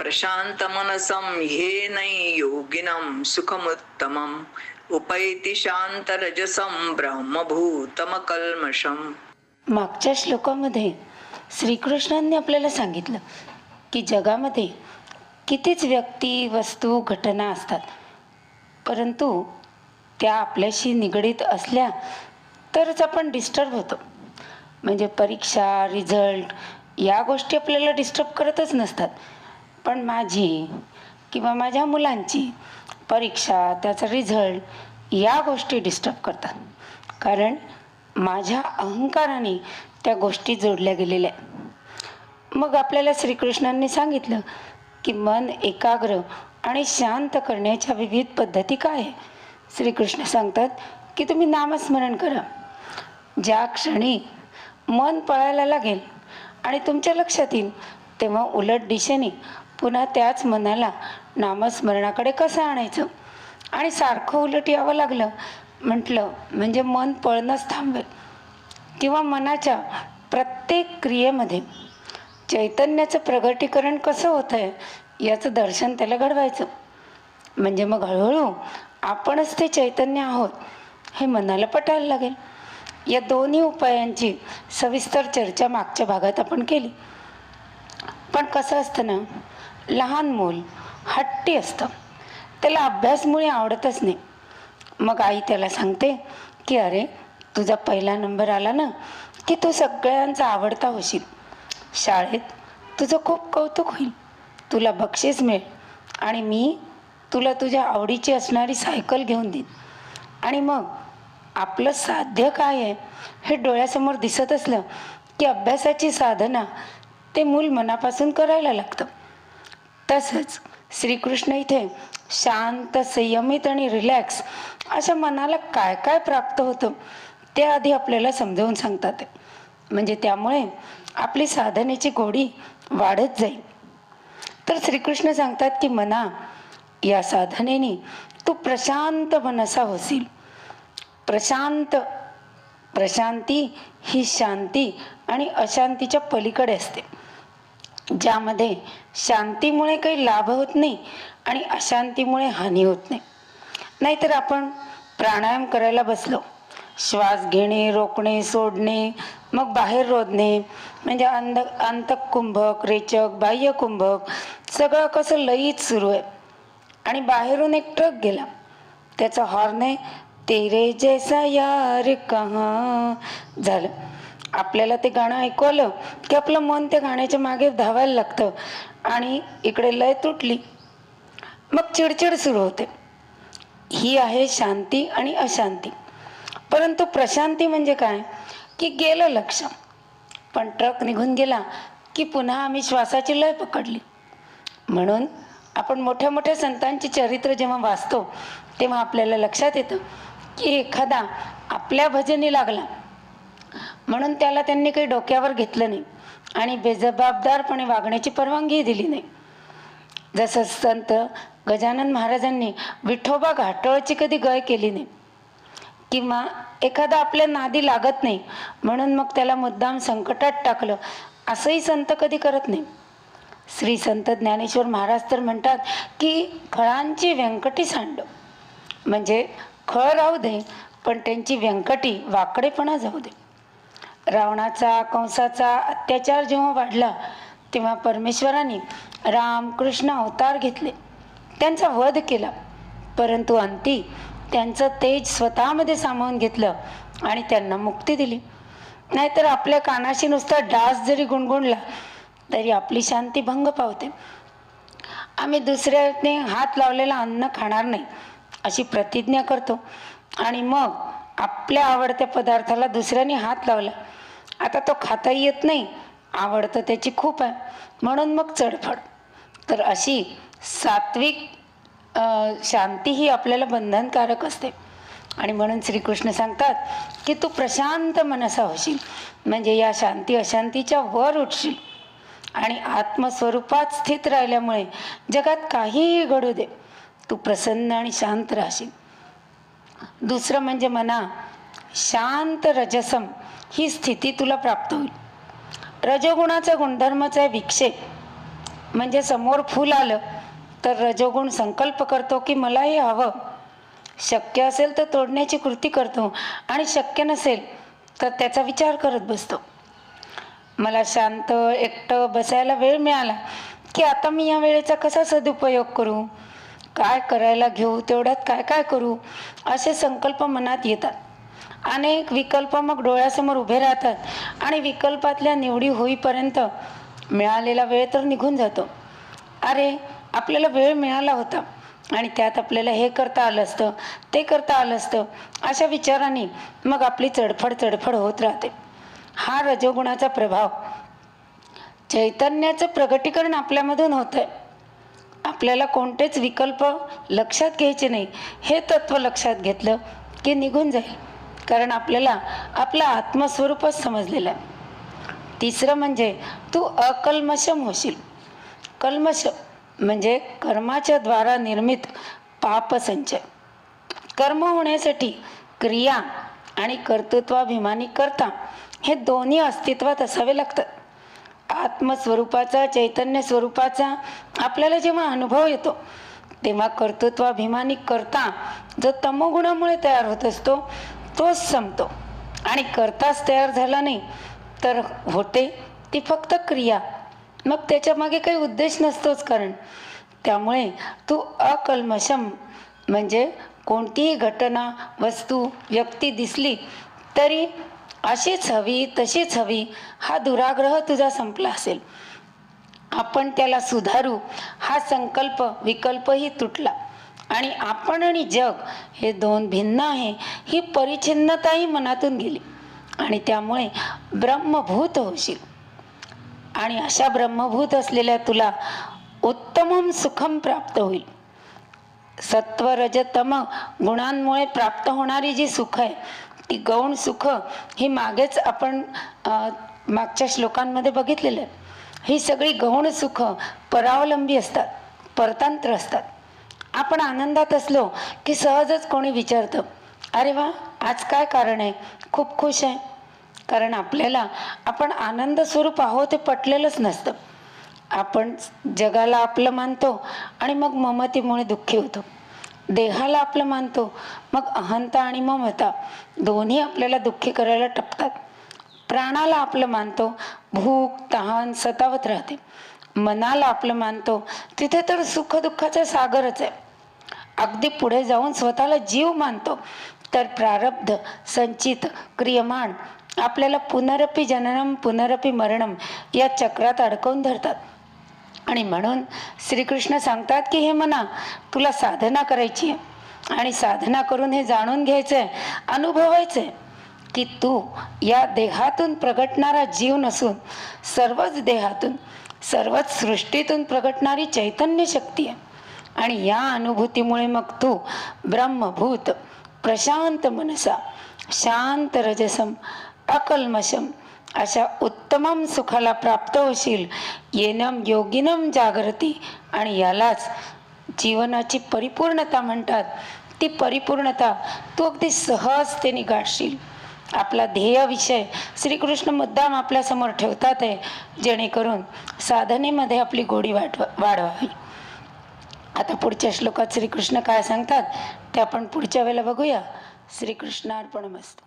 प्रशांत मनसम हे नै योगिनं सुखमुत्तमम् उपैति शांत रजसं ब्रह्मभूतम कल्मषम मागच्या श्लोकामध्ये श्रीकृष्णांनी आपल्याला सांगितलं की जगामध्ये कितीच व्यक्ती वस्तू घटना असतात परंतु त्या आपल्याशी निगडीत असल्या तरच आपण डिस्टर्ब होतो. म्हणजे परीक्षा रिझल्ट या गोष्टी आपल्याला डिस्टर्ब करतच नसतात. पण माझी किंवा माझ्या मुलांची परीक्षा त्याचा रिझल्ट या गोष्टी डिस्टर्ब करतात. कारण माझ्या अहंकाराने त्या गोष्टी जोडल्या गेलेल्या मग आपल्याला श्रीकृष्णांनी सांगितलं की मन एकाग्र आणि शांत करण्याच्या विविध पद्धती काय आहे श्रीकृष्ण सांगतात की तुम्ही नामस्मरण करा. ज्या क्षणी मन पळायला लागेल आणि तुमच्या लक्षात येईल तेव्हा उलट दिशेने पुन्हा त्याच मनाला नामस्मरणाकडे कसं आणायचं? आणि सारखं उलट यावं लागलं म्हटलं म्हणजे मन पळणंच थांबेल. किंवा मनाच्या प्रत्येक क्रियेमध्ये चैतन्याचं प्रगटीकरण कसं होतं आहे याचं दर्शन त्याला घडवायचं. म्हणजे मग हळूहळू आपणच ते चैतन्य आहोत हे मनाला पटायला लागेल. या दोन्ही उपायांची सविस्तर चर्चा मागच्या भागात आपण केली. पण कसं असतं ना लहान मूल हट्टी असतं. त्याला अभ्यासमुळे आवडतच नाही. मग आई त्याला सांगते की अरे तुझा पहिला नंबर आला ना की तू सगळ्यांचा आवडता होशील. शाळेत तुझं खूप कौतुक होईल. तुला बक्षीस मिळेल आणि मी तुला तुझ्या आवडीची असणारी सायकल घेऊन देईन. आणि मग आपलं साध्य काय आहे हे डोळ्यासमोर दिसत असलं की अभ्यासाची साधना ते मूल मनापासून करायला लागतं. तसंच श्रीकृष्ण इथे शांत संयमित आणि रिलॅक्स अशा मनाला काय काय प्राप्त होतं ते आधी आपल्याला समजावून सांगतात. म्हणजे त्यामुळे आपली साधनेची गोडी वाढत जाईल. तर श्रीकृष्ण सांगतात की मना या साधनेने तू प्रशांत मनसा होशील. प्रशांत प्रशांती ही शांती आणि अशांतीच्या पलीकडे असते. ज्यामध्ये शांतीमुळे काही लाभ होत नाही आणि अशांतीमुळे हानी होत नाही. नाहीतर आपण प्राणायाम करायला बसलो. श्वास घेणे रोखणे सोडणे मग बाहेर रोधणे म्हणजे अंध अंतकुंभक रेचक बाह्यकुंभक सगळं कसं लईत सुरू आहे. आणि बाहेरून एक ट्रक गेला. त्याचा हॉर्न आहे तेरे जैसा यार कहा? झालं. आपल्याला ते गाणं ऐकू आलं की आपलं मन त्या गाण्याच्या मागे धावायला लागतं. आणि इकडे लय तुटली. मग चिडचिड सुरू होते. ही आहे शांती आणि अशांती. परंतु प्रशांती म्हणजे काय? की गेलं लक्ष. पण ट्रक निघून गेला की पुन्हा आम्ही श्वासाची लय पकडली. म्हणून आपण मोठ्या मोठ्या संतांची चरित्र जेव्हा वाचतो तेव्हा आपल्याला लक्षात येतं की एखादा आपल्या भजनी लागला. म्हणून त्याला त्यांनी काही डोक्यावर घेतलं नाही. आणि बेजबाबदारपणे वागण्याची परवानगी दिली नाही. जसं संत गजानन महाराजांनी विठोबा घाटोळची कधी गय केली नाही. किंवा एखादा आपल्या नादी लागत नाही. म्हणून मग त्याला मुद्दाम संकटात टाकलं. असंही संत कधी करत नाही. श्री संत ज्ञानेश्वर महाराज तर म्हणतात की खळांची व्यंकटी सांड. म्हणजे खळ राहू दे पण त्यांची व्यंकटी वाकडेपणा जाऊ दे. रावणाचा कंसाचा अत्याचार जेव्हा वाढला तेव्हा परमेश्वराने राम कृष्ण अवतार घेतले. त्यांचा वध केला. परंतु अंती त्यांचं तेज स्वतःमध्ये सामावून घेतलं आणि त्यांना मुक्ती दिली. नाहीतर आपल्या कानाशी नुसता डास जरी गुणगुणला तरी आपली शांती भंग पावते. आम्ही दुसऱ्याने हात लावलेला अन्न खाणार नाही अशी प्रतिज्ञा करतो. आणि मग आपल्या आवडत्या पदार्थाला दुसऱ्याने हात लावला. आता तो खाता येत नाही. आवडतं त्याची खूप आहे. म्हणून मग चढफड तर अशी सात्विक शांती ही आपल्याला बंधनकारक असते. आणि म्हणून श्रीकृष्ण सांगतात की तू प्रशांत मनसा होशील. म्हणजे या शांती अशांतीच्या वर उठशील. आणि आत्मस्वरूपात स्थित राहिल्यामुळे जगात काहीही घडू दे. तू प्रसन्न आणि शांत राहशील. दुसरं म्हणजे मना. शांत रजसम ही स्थिती तुला प्राप्त होईल. रजगुणाचा गुणधर्माचा आहे विक्षेप म्हणजे समोर फूल आलं तर रजोगुण संकल्प करतो की मला हे हवं. शक्य असेल तर तोडण्याची कृती करतो आणि शक्य नसेल तर त्याचा विचार करत बसतो. मला शांत एकटं बसायला वेळ मिळाला की आता मी या वेळेचा कसा सदुपयोग करू? काय करायला घेऊ? तेवढ्यात काय काय करू? असे संकल्प मनात येतात. अनेक विकल्प मग डोळ्यासमोर उभे राहतात आणि विकल्पातल्या निवडी होईपर्यंत मिळालेला वेळ तर निघून जातो. अरे आपल्याला वेळ मिळाला होता आणि त्यात आपल्याला हे करता आलं असतं ते करता आलं असतं अशा विचारांनी मग आपली चढफड चढफड होत राहते. हा रजोगुणाचा प्रभाव चैतन्याचं प्रगटीकरण आपल्यामधून होत आहे आपल्याला कोणतेच विकल्प लक्षात घ्यायचे नाही. हे तत्व लक्षात घेतलं की निघून जाईल. कारण आपल्याला आपलं आत्मस्वरूपच समजलेलं आहे. तिसरं म्हणजे तू अकल्मशम होशील. कल्मश म्हणजे कर्माच्या द्वारा निर्मित पापसंचय कर्म होण्यासाठी क्रिया आणि कर्तृत्वाभिमानी करता हे दोन्ही अस्तित्वात असावे लागतात. आत्मस्वरूपाचा चैतन्य स्वरूपाचा आपल्याला जेव्हा अनुभव येतो तेव्हा कर्तृत्वाभिमानी करता जो तमोगुणामुळे तयार होत असतो तोच संपतो. आणि करताच तयार झाला नाही तर होते ती फक्त क्रिया. मग त्याच्यामागे काही उद्देश नसतोच कारण. त्यामुळे तू अकल्मशम म्हणजे कोणतीही घटना वस्तू व्यक्ती दिसली तरी अशीच हवी तशीच हवी हा दुराग्रह तुझा संपला असेल. आपण त्याला सुधारू हा संकल्प विकल्पही तुटला. आणि आपण आणि जग हे दोन भिन्न आहे ही परिच्छिन्नताही मनातून गेली. आणि त्यामुळे ब्रह्मभूत होशील. आणि अशा ब्रह्मभूत असलेल्या तुला उत्तमम सुखम प्राप्त होईल. सत्व रजतम गुणांमुळे प्राप्त होणारी जी सुख आहे ती गौण सुख ही मागेच आपण मागच्या श्लोकांमध्ये बघितलेलं आहे. ही सगळी गौण सुख परावलंबी असतात परतंत्र असतात. आपण आनंदात असलो की सहजच कोणी विचारतं अरे वा आज काय कारण आहे? खूप खुश आहे. कारण आपल्याला आपण आनंद स्वरूप आहोत ते पटलेलंच नसतं. आपण जगाला आपलं मानतो आणि मग ममतीमुळे दुःखी होतो. देहाला आपलं मानतो मग अहंता आणि ममता दोन्ही आपल्याला दुःखी करायला टपतात. प्राणाला आपलं मानतो भूक तहान सतावत राहते. मनाला आपलं मानतो तिथे तर सुखदुःखाचा सागरच आहे. अगदी पुढे जाऊन स्वतःला जीव मानतो. तर प्रारब्ध संचित क्रियमाण आपल्याला पुनरपी जननम पुनरपी मरणम या चक्रात अडकवून धरतात. आणि म्हणून श्रीकृष्ण सांगतात की हे म्हणा तुला साधना करायची आहे. आणि साधना करून हे जाणून घ्यायचं आहे अनुभवायचं आहे की तू या देहातून प्रगटणारा जीव नसून सर्वच देहातून सर्वच सृष्टीतून प्रगटणारी चैतन्य शक्ती आहे. आणि या अनुभूतीमुळे मग तू ब्रह्मभूत प्रशांत मनसा शांत रजसम अकल्मशम अशा उत्तमम सुखाला प्राप्त होशील. येनम योगिनम जागृती आणि यालाच जीवनाची परिपूर्णता म्हणतात. ती परिपूर्णता तू अगदी सहजतेने गाठशील. आपला ध्येय विषय श्रीकृष्ण मुद्दाम आपल्यासमोर ठेवतात आहे जेणेकरून साधनेमध्ये आपली गोडी वाटवा वाढवावी. आता पुढच्या श्लोकात श्रीकृष्ण काय सांगतात ते आपण पुढच्या वेळेला बघूया. श्रीकृष्णार्पण मस्त